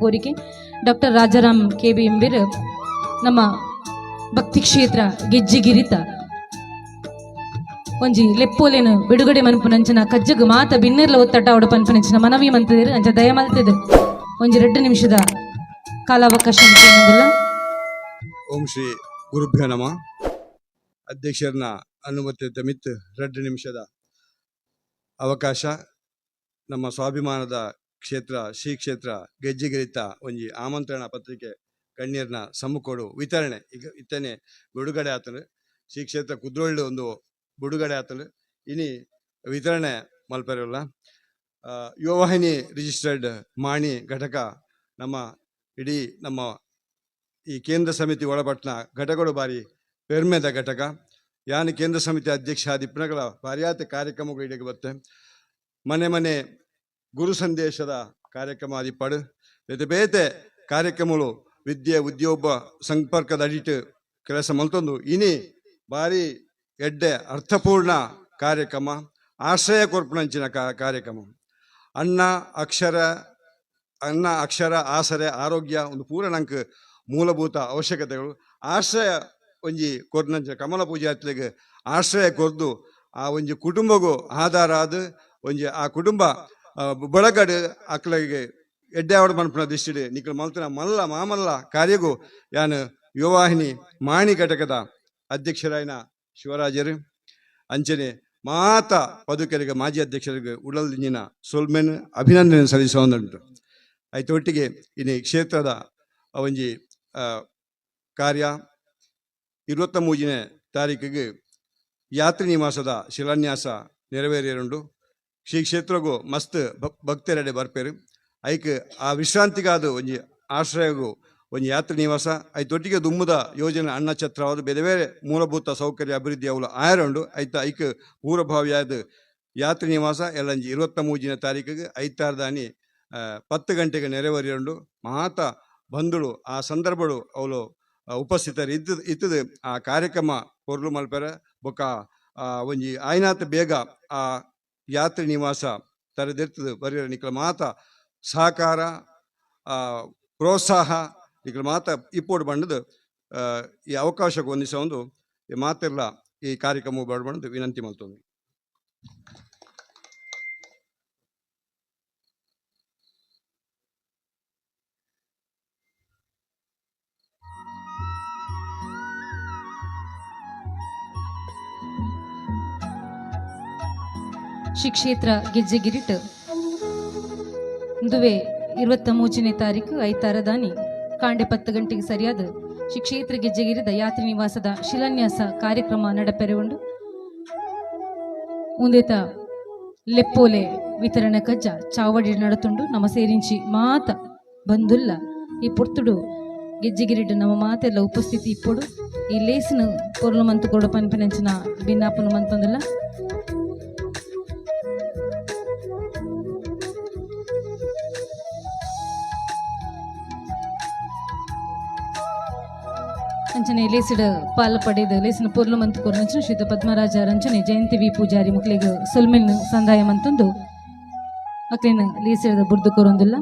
ಕೋರಿಕೆ doctor Rajaram K B ಎಂಬಿರ್ ನಮ್ಮ ಭಕ್ತಿ ಕ್ಷೇತ್ರ ಗೆಜ್ಜಿಗಿರಿತ ಒಂಜಿ ಲೆಪ್ಪೋಲೇನು ಬಿಡುಗಡೆ ಮನ್ಪುನಂಚನ ಕಜ್ಜಗ್ ಮಾತ ಬಿನ್ನೆರ್ಲ ಒತ್ತಟ ಅವಡ ಪನ್ಪುನಂಚನ ಮನವಿ ಮಂತದಿರು ಅಂಚ ದಯ ಮಲ್ತದ. ಒಂಜಿ ಎರಡು ನಿಮಿಷದ ಕಾಲಾವಕಾಶ ಓಂ ಶ್ರೀ ಗುರುಭ್ಯ ನಮ. ಅಧ್ಯಕ್ಷರನ್ನ ಅನುಮತಿ ತಮಿತ್ ಎರಡು ನಿಮಿಷದ ಅವಕಾಶ. ನಮ್ಮ ಸ್ವಾಭಿಮಾನದ ಕ್ಷೇತ್ರ, ಶ್ರೀ ಕ್ಷೇತ್ರ, ಗೆಜ್ಜೆಗಿರಿತ ಒಂಜಿ ಆಮಂತ್ರಣ ಪತ್ರಿಕೆ ಗಣ್ಯರನ್ನ ಸಮ್ಮುಖಡು ವಿತರಣೆ. ಈಗ ಇತ್ತನೆ ಬಿಡುಗಡೆ ಆತನು ಶ್ರೀ ಕ್ಷೇತ್ರ ಕುದ್ರೋಳ್ಳು ಒಂದು ಬಿಡುಗಡೆ ಆತನು ಇನಿ ವಿತರಣೆ ಮಲ್ಪರಲ್ಲ ಯುವವಾಹಿನಿ ರಿಜಿಸ್ಟರ್ಡ್ ಮಾಣಿ ಘಟಕ ನಮ್ಮ ಇಡೀ ನಮ್ಮ ಈ ಕೇಂದ್ರ ಸಮಿತಿ ಒಳಪಟ್ನ ಘಟಕಗಳು ಬಾರಿ ಪೆರ್ಮೆದ ಘಟಕ. ಯಾನ್ ಕೇಂದ್ರ ಸಮಿತಿ ಅಧ್ಯಕ್ಷ ದಿಪ್ಪನಗಳ ಪರ್ಯಾತ ಕಾರ್ಯಕ್ರಮಗಳು ಇಡೀಗೆ ಬರುತ್ತೆ ಮನೆ ಮನೆ ಗುರು ಸಂದೇಶದ ಕಾರ್ಯಕ್ರಮ ಅದಿಪ್ಪಡು ಬೇತೆ ಬೇತೆ ಕಾರ್ಯಕ್ರಮಗಳು ವಿದ್ಯೆ, ಉದ್ಯೋಗ, ಸಂಪರ್ಕದ ಅಡಿಟ್ ಕೆಲಸ ಮಲ್ತೊಂದು. ಇನಿ ಬಾರಿ ಎಡ್ಡೆ ಅರ್ಥಪೂರ್ಣ ಕಾರ್ಯಕ್ರಮ, ಆಶ್ರಯ ಕೊರ್ಪಣಂಚಿನ ಕಾರ್ಯಕ್ರಮ. ಅನ್ನ, ಅಕ್ಷರ ಅನ್ನ, ಅಕ್ಷರ, ಆಸರೆ, ಆರೋಗ್ಯ ಒಂದು ಪೂರ್ಣಾಂಕ ಮೂಲಭೂತ ಅವಶ್ಯಕತೆಗಳು. ಆಶ್ರಯ ಒಂಜಿ ಕೊರ್ನಂಚ ಕಮಲ ಪೂಜೆ ಹತ್ಲಿಗೆ ಆಶ್ರಯ ಕೊರ್ದು ಆ ಒಂಜಿ ಕುಟುಂಬಗೂ ಆಧಾರ ಆದ್ ಒಂಜಿ ಆ ಕುಟುಂಬ ಆ, ಬಳಗಡು ಅಕ್ಲಗೆ ಎಡ್ಡೆ ಆವಡ ಮನ್ಪುನ ದೃಷ್ಟಿಡ್ ನಿಖಲ್ ಮಲ್ತನ ಮಲ್ಲ ಮಾಮಲ್ಲ ಕಾರ್ಯಗೂ ಯಾನು ಯುವವಾಹಿನಿ ಮಾಣಿ ಘಟಕದ ಅಧ್ಯಕ್ಷರಾಯಿನ ಶಿವರಾಜರು ಅಂಚನೆ ಮಾತ ಪದುಕರಿಗೆ ಮಾಜಿ ಅಧ್ಯಕ್ಷರಿಗೆ ಉಡಲ್ದಿನ ಸೊಲ್ಮೆನ್ ಅಭಿನಂದನೆ ಸಲ್ಲಿಸುವುದುಂಟು ಐತೊಟ್ಟಿಗೆ ಇನ್ನು ಕ್ಷೇತ್ರದ ಒಂಜಿ ಕಾರ್ಯ ಇರುವತ್ತ ಮೂಜನೇ ತಾರೀಕಿಗೆ ಯಾತ್ರಿ ನಿವಾಸದ ಶಿಲಾನ್ಯಾಸ ನೆರವೇರಿರುಂಡು ಶ್ರೀ ಕ್ಷೇತ್ರಗು ಮಸ್ತ್ ಭಕ್- ಭಕ್ತರೆಡೆ ಬರ್ಪೇರು. ಐಕ್ ಆ ವಿಶ್ರಾಂತಿಗಾದ ಒಂಜಿ ಆಶ್ರಯಗು ಒಂಜಿ ಯಾತ್ರಿ ನಿವಾಸ ಐತೊಟ್ಟಿಗೆ ದುಮ್ಮದ ಯೋಜನೆ ಅನ್ನ ಛತ್ರವಾದ ಬೇರೆ ಬೇರೆ ಮೂಲಭೂತ ಸೌಕರ್ಯ ಅಭಿವೃದ್ಧಿ ಅವಳು ಆಯರುಂಡು, ಐತ ಐಕ್ ಪೂರ್ವಭಾವಿಯಾದ ಯಾತ್ರಿ ನಿವಾಸ ಎಲ್ಲಂಜಿ ಇರುವತ್ತ ಮೂಜಿನ ತಾರೀಕಿಗೆ ಐತಾರ್ದಾನಿ ಪತ್ತು ಗಂಟೆಗೆ ನೆರವೇರಿಯುಂಡು ಮಾತ ಬಂಧುಳು ಆ ಸಂದರ್ಭಗಳು ಅವಳು ಉಪಸ್ಥಿತರು ಇದ್ದ, ಇತ್ತದ, ಆ ಕಾರ್ಯಕ್ರಮ ಕೊರಲು ಮಲ್ಪರ ಬೊಕ್ಕ ಒಂಜಿ ಆಯ್ನಾಥ ಬೇಗ ಆ ಯಾತ್ರಿ ನಿವಾಸ ತರದಿರ್ತದೆ. ಬರೀ ನಿಖಲ ಮಾತ ಸಹಕಾರ ಪ್ರೋತ್ಸಾಹ ನಿಖಲ ಮಾತ ಇಪ್ಪೋಡು ಆ, ಈ ಅವಕಾಶಕ್ಕೆ ಹೊಂದಿಸ ಒಂದು ಈ ಕಾರ್ಯಕ್ರಮ ಬಡ್ಬಂದು ವಿನಂತಿ ಮಾಡ್ತೊಂದು ಶ್ರೀ ಕ್ಷೇತ್ರ ಗೆಜ್ಜೆಗಿರಿಟ್. ಇಂದುವೆ ಇರುವತ್ತ ಮೂಚನೇ ತಾರೀಕು ಐತಾರ ದಾನಿ. ಕಾಂಡೆ ಪತ್ತು ಗಂಟೆಗೆ ಸರಿಯಾದ ಶ್ರೀ ಕ್ಷೇತ್ರ ಗೆಜ್ಜೆಗಿರಿದ ಯಾತ್ರಿ ನಿವಾಸದ ಶಿಲಾನ್ಯಾಸ ಕಾರ್ಯಕ್ರಮ ನಡಪೆರೆಗೊಂಡು, ಮುಂದೆತ ಲೆಪ್ಪೋಲೆ ವಿತರಣೆ ಕಜ್ಜ ಚಾವಡಿ ನಡತುಂಡು ನಮ್ಮ ಸೇರಿಂಚಿ ಮಾತ ಬಂದುಲ್ಲ. ಈ ಪುರ್ತುಡು ಗೆಜ್ಜೆಗಿರಿಡ್ ನಮ್ಮ ಮಾತೆಲ್ಲ ಉಪಸ್ಥಿತಿ ಇಪ್ಪೊಡು. ಈ ಲೇಸಿನ ಪೊರ್ಲು ಮಂತು ಕೊಡು ಪನ್ಪಿನಂಚಿನ ಭಿನ್ನಾಪನ ಮಂತೊಂದಿಲ್ಲ. ಅಂಚನೆ ಲೇಸಿಡ ಪಾಲ ಪಡೆದ, ಲೇಸಿನ ಪೊರ್ಲು ಮಂತ್ ಕೊರ್ನಂಚನ ಶ್ರೀತ ಪದ್ಮರಾಜ ರಂಚನೆ ಜಯಂತಿ ವಿ ಪೂಜಾರಿ ಮಕ್ಳಿಗೆ ಸೊಲ್ಮೆನ್ ಸಂದಾಯ ಮಂತೊಂದು. ಅಕ್ಲಿನ ಲೇಸಿಡ ಬುರ್ದು ಕೊರೊಂದಿಲ್ಲ.